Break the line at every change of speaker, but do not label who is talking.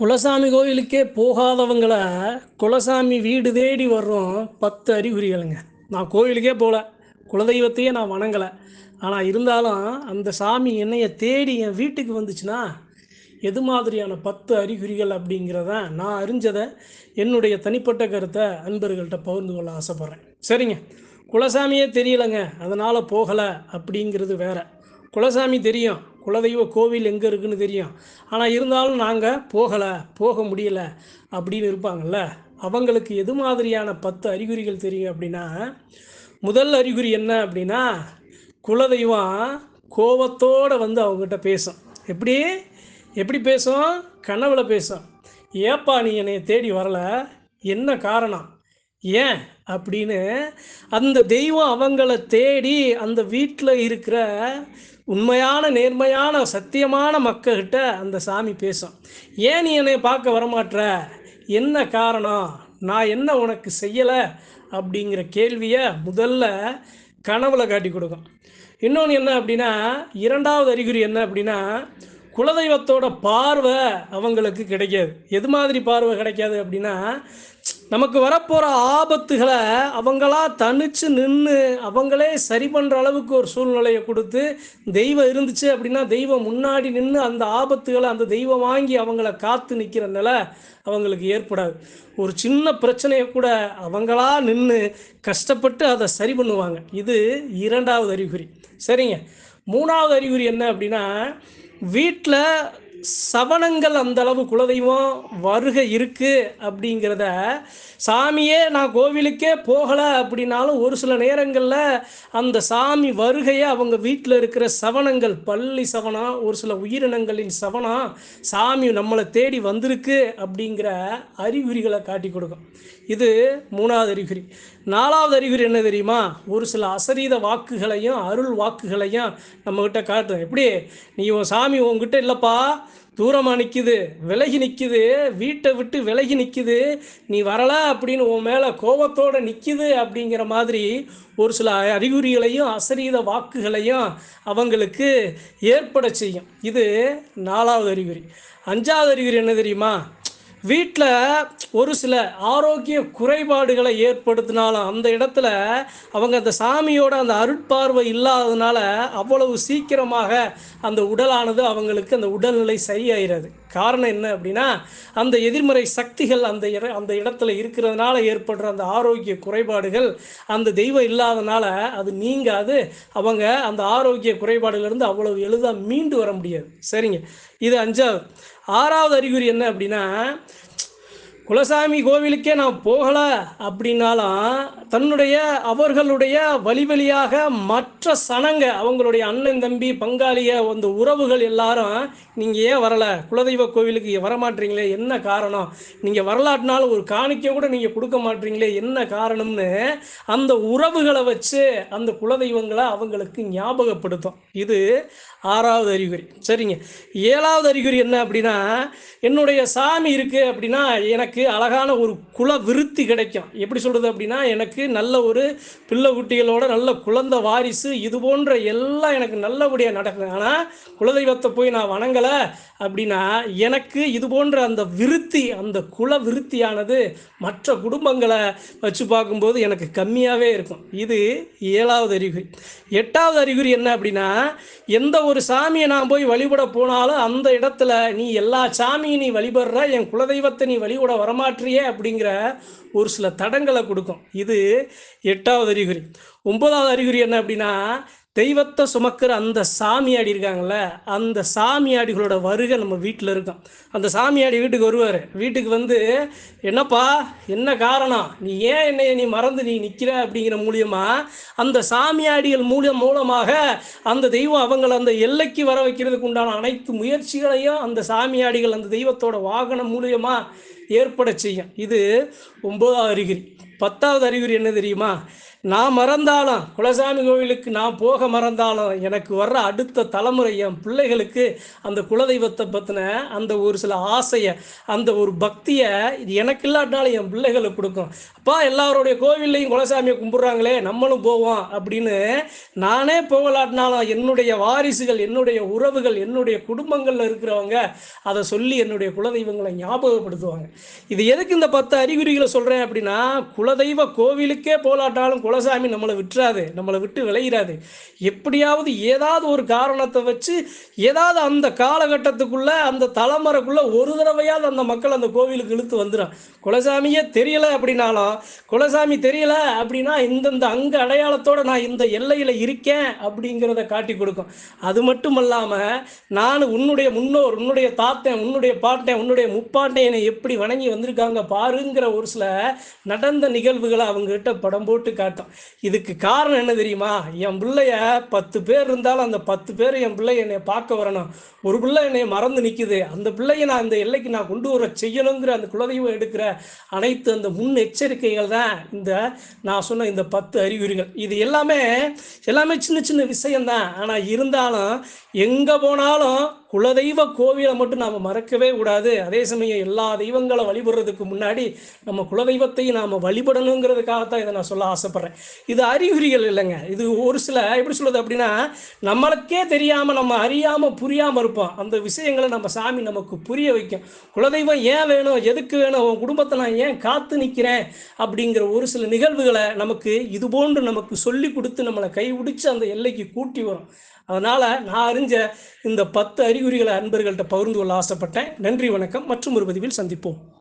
குலசாமி கோயிலுக்கே போகாதவங்கள குலசாமி வீடு தேடி வர்றோம் பத்து அறிகுறிகளுங்க. நான் கோயிலுக்கே போகல குலதெய்வத்தையே நான் வணங்கலை. ஆனால் இருந்தாலும் அந்த சாமி என்னைய தேடி என் வீட்டுக்கு வந்துச்சுன்னா எது மாதிரியான பத்து அறிகுறிகள் அப்படிங்கிறத நான் அறிஞ்சதை என்னுடைய தனிப்பட்ட கருத்தை அன்பர்கள்ட்ட பகிர்ந்து கொள்ள ஆசைப்பட்றேன். சரிங்க. குலசாமியே தெரியலைங்க. அதனால் போகலை அப்படிங்கிறது வேற. குலசாமி தெரியும். குலதெய்வ கோவில் எங்கே இருக்குன்னு தெரியும். ஆனால் இருந்தாலும் நாங்கள் போகலை போக முடியலை அப்படின்னு இருப்பாங்கல்ல. அவங்களுக்கு எது மாதிரியான பத்து அறிகுறிகள் தெரியும் அப்படின்னா முதல் அறிகுறி என்ன அப்படின்னா குலதெய்வம் கோபத்தோடு வந்து அவங்ககிட்ட பேசும். எப்படி? எப்படி பேசும்? கனவுல பேசும். ஏப்பா நீ என்னை தேடி வரல. என்ன காரணம்? ஏன் அப்படின்னு அந்த தெய்வம் அவங்கள தேடி அந்த வீட்டில் இருக்கிற உண்மையான நேர்மையான சத்தியமான மக்கள்கிட்ட அந்த சாமி பேசும். ஏன் நீ என்னை பார்க்க வரமாட்ற? என்ன காரணம்? நான் என்ன உனக்கு செய்யலை? அப்படிங்கிற கேள்வியை முதல்ல கனவுல காட்டி கொடுக்கும். இன்னொன்று என்ன அப்படின்னா இரண்டாவது அறிகுறி என்ன அப்படின்னா குலதெய்வத்தோட பார்வை அவங்களுக்கு கிடைக்காது. எது மாதிரி பார்வை கிடைக்காது அப்படின்னா நமக்கு வரப்போகிற ஆபத்துகளை அவங்களா தனிச்சு நின்று அவங்களே சரி பண்ணுற அளவுக்கு ஒரு சூழ்நிலையை கொடுத்து தெய்வம் இருந்துச்சு அப்படின்னா தெய்வம் முன்னாடி நின்று அந்த ஆபத்துகளை அந்த தெய்வம் வாங்கி அவங்கள காத்து நிற்கிற நிலை அவங்களுக்கு ஏற்படாது. ஒரு சின்ன பிரச்சனையை கூட அவங்களா நின்று கஷ்டப்பட்டு அதை சரி பண்ணுவாங்க. இது இரண்டாவது அறிகுறி. சரிங்க. மூணாவது அறிகுறி என்ன அப்படின்னா வீட்டில் சவணங்கள் அந்த அளவு குலதெய்வம் வருகை இருக்குது அப்படிங்கிறத சாமியே நான் கோவிலுக்கே போகலை அப்படின்னாலும் ஒரு சில நேரங்களில் அந்த சாமி வருகையை அவங்க வீட்டில் இருக்கிற சவணங்கள் பள்ளி சவனம் ஒரு சில உயிரினங்களின் சவனம் சாமி நம்மளை தேடி வந்திருக்கு அப்படிங்கிற அறிகுறிகளை காட்டி கொடுக்கும். இது மூணாவது அறிகுறி. நாலாவது அறிகுறி என்ன தெரியுமா? ஒரு சில அசரீத வாக்குகளையும் அருள் வாக்குகளையும் நம்மக்கிட்ட காட்டுறோம் எப்படி? நீ உன் சாமி உங்ககிட்ட இல்லைப்பா தூரமாக நிற்கிது விலகி நிற்கிது வீட்டை விட்டு விலகி நிற்கிது நீ வரல அப்படின்னு உன் மேலே கோபத்தோடு நிற்கிது அப்படிங்கிற மாதிரி ஒரு சில அறிகுறிகளையும் அசரீத வாக்குகளையும் அவங்களுக்கு ஏற்பட செய்யும். இது நாலாவது அறிகுறி. அஞ்சாவது அறிகுறி என்ன தெரியுமா? வீட்டில் ஒரு சில ஆரோக்கிய குறைபாடுகளை ஏற்படுத்தினாலும் அந்த இடத்துல அவங்க அந்த சாமியோட அந்த அருட்பார்வை இல்லாததுனால அவ்வளவு சீக்கிரமாக அந்த உடலானது அவங்களுக்கு அந்த உடல்நிலை சரியாயிராது. காரணம் என்ன அப்படின்னா அந்த எதிர்மறை சக்திகள் அந்த இட அந்த இடத்துல இருக்கிறதுனால ஏற்படுற அந்த ஆரோக்கிய குறைபாடுகள் அந்த தெய்வம் இல்லாதனால அது நீங்காது. அவங்க அந்த ஆரோக்கிய குறைபாடுலேருந்து அவ்வளவு எளிதாக மீண்டு வர முடியாது. சரிங்க. இது அஞ்சாவது. ஆறாவது அறிகுறி என்ன அப்படின்னா குலசாமி கோவிலுக்கே நான் போகலை அப்படின்னாலும் தன்னுடைய அவர்களுடைய வழி வழியாக மற்ற சனங்க அவங்களுடைய அண்ணன் தம்பி பங்காளிய அந்த உறவுகள் எல்லாரும் நீங்கள் ஏன் வரலை? குலதெய்வ கோவிலுக்கு வரமாட்டீங்களே? என்ன காரணம்? நீங்கள் வரலாற்றினாலும் ஒரு காணிக்கை கூட நீங்கள் கொடுக்க மாட்டீங்களே? என்ன காரணம்னு அந்த உறவுகளை வச்சு அந்த குலதெய்வங்களை அவங்களுக்கு ஞாபகப்படுத்தும். இது ஆறாவது அறிகுறி. சரிங்க. ஏழாவது அறிகுறி என்ன அப்படின்னா என்னுடைய சாமி இருக்குது அப்படின்னா எனக்கு எனக்கு அழகான ஒரு குல விருத்தி கிடைக்கும். எப்படி சொல்கிறது அப்படின்னா எனக்கு நல்ல ஒரு பிள்ளை குட்டிகளோட நல்ல குழந்த வாரிசு இது போன்ற எல்லாம் எனக்கு நல்லபடியாக நடக்குது. ஆனால் குலதெய்வத்தை போய் நான் வணங்கலை அப்படின்னா எனக்கு இது போன்ற அந்த விருத்தி அந்த குல விருத்தியானது மற்ற குடும்பங்களை வச்சு பார்க்கும்போது எனக்கு கம்மியாகவே இருக்கும். இது ஏழாவது அறிகுறி. எட்டாவது அறிகுறி என்ன அப்படின்னா எந்த ஒரு சாமியை நான் போய் வழிபட போனாலும் அந்த இடத்துல நீ எல்லா சாமியும் நீ வழிபடுற என் குலதெய்வத்தை நீ வழிபட வரமாற்றியே அப்படிங்கிற ஒரு சில தடங்களை கொடுக்கும். இது எட்டாவது அறிகுறி. ஒன்பதாவது அறிகுறி என்ன அப்படின்னா தெய்வத்தை சுமக்கிற அந்த சாமியாடி இருக்காங்கல்ல அந்த சாமியாடிகளோட வருகை நம்ம வீட்டில் இருக்கும். அந்த சாமியாடி வீட்டுக்கு வருவார். வீட்டுக்கு வந்து என்னப்பா என்ன காரணம்? நீ ஏன் என்னைய நீ மறந்து நீ நிற்கிற அப்படிங்கிற மூலியமாக அந்த சாமியாடிகள் மூலம் மூலமாக அந்த தெய்வம் அவங்களை அந்த எல்லைக்கு வர வைக்கிறதுக்கு உண்டான அனைத்து முயற்சிகளையும் அந்த சாமியாடிகள் அந்த தெய்வத்தோட வாகனம் மூலியமாக ஏற்பட செய்யும். இது ஒன்பதாவது அறிகுறி. பத்தாவது அறிகுறி என்ன தெரியுமா? நான் மறந்தாலும் குலசாமி கோவிலுக்கு நான் போக மறந்தாலும் எனக்கு வர்ற அடுத்த தலைமுறை என் பிள்ளைகளுக்கு அந்த குலதெய்வத்தை பற்றின அந்த ஒரு சில ஆசையை அந்த ஒரு பக்தியை இது எனக்கு இல்லாட்டினாலும் என் பிள்ளைகளுக்கு கொடுக்கும். அப்பா எல்லாருடைய கோவில்லையும் குலசாமியை கும்பிட்றாங்களே நம்மளும் போவோம் அப்படின்னு நானே போகலாட்டினாலும் என்னுடைய வாரிசுகள் என்னுடைய உறவுகள் என்னுடைய குடும்பங்களில் இருக்கிறவங்க அதை சொல்லி என்னுடைய குலதெய்வங்களை ஞாபகப்படுத்துவாங்க. இது எதுக்கு இந்த பத்து அறிகுறிகளை சொல்கிறேன் அப்படின்னா குலதெய்வ கோவிலுக்கே போலாட்டாலும் குலசாமி நம்மளை விட்டுறாது நம்மளை விட்டு விளையிறாது எப்படியாவது ஏதாவது ஒரு காரணத்தை வச்சு ஏதாவது அந்த காலகட்டத்துக்குள்ள அந்த தலைமுறைக்குள்ள ஒரு தடவையாவது அந்த மக்கள் அந்த கோவிலுக்கு இழுத்து வந்துடும் குலசாமியே தெரியலை அப்படின்னாலும் குலசாமி தெரியல அப்படின்னா இந்தந்த அங்க அடையாளத்தோட நான் இந்த எல்லையில் இருக்கேன் அப்படிங்கிறத காட்டி கொடுக்கும். அது மட்டும் இல்லாமல் நான் உன்னுடைய முன்னோர் உன்னுடைய தாத்தன் உன்னுடைய பாட்டன் உன்னுடைய முப்பாட்டன் எப்படி வணங்கி வந்திருக்காங்க பாருங்கிற ஒரு சில நடந்த நிகழ்வுகளை அவங்ககிட்ட படம் போட்டு அர்த்தம். இதுக்கு காரணம் என்ன தெரியுமா? என் பிள்ளைய பத்து பேர் இருந்தாலும் அந்த பத்து பேர் என் பிள்ளை என்னை பார்க்க வரணும். ஒரு பிள்ளை என்னை மறந்து நிற்குது அந்த பிள்ளையை நான் அந்த எல்லைக்கு நான் கொண்டு வர செய்யணுங்கிற அந்த குலதெய்வம் எடுக்கிற அனைத்து அந்த முன் எச்சரிக்கைகள் தான் இந்த நான் சொன்ன இந்த பத்து அறிகுறிகள். இது எல்லாமே எல்லாமே சின்ன சின்ன விஷயம்தான். ஆனால் இருந்தாலும் எங்கே போனாலும் குலதெய்வ கோவிலை மட்டும் நாம் மறக்கவே கூடாது. அதே சமயம் எல்லா தெய்வங்களை வழிபடுறதுக்கு முன்னாடி நம்ம குலதெய்வத்தையும் நாம் வழிபடணுங்கிறதுக்காகத்தான் இதை நான் சொல்ல ஆசைப்பட்றேன். இது அறிகுறிகள் இல்லைங்க. இது ஒரு சில எப்படி சொல்கிறது அப்படின்னா நம்மளுக்கே தெரியாமல் நம்ம அறியாமல் புரியாமல் இருப்போம். அந்த விஷயங்களை நம்ம சாமி நமக்கு புரிய வைக்கும். குலதெய்வம் ஏன் வேணும்? எதுக்கு வேணும்? உன் குடும்பத்தை நான் ஏன் காத்து நிற்கிறேன் அப்படிங்கிற ஒரு சில நிகழ்வுகளை நமக்கு இது போன்று நமக்கு சொல்லி கொடுத்து நம்மளை கைபிடிச்சு அந்த எல்லைக்கு கூட்டி வரும். அதனால் நான் அறிஞ்ச இந்த பத்து அறி அறிகுறிகளை அன்பர்கள்ட்ட பகிர்ந்து கொள்ள ஆசைப்பட்டேன். நன்றி வணக்கம். மற்றும் ஒரு பதிவில் சந்திப்போம்.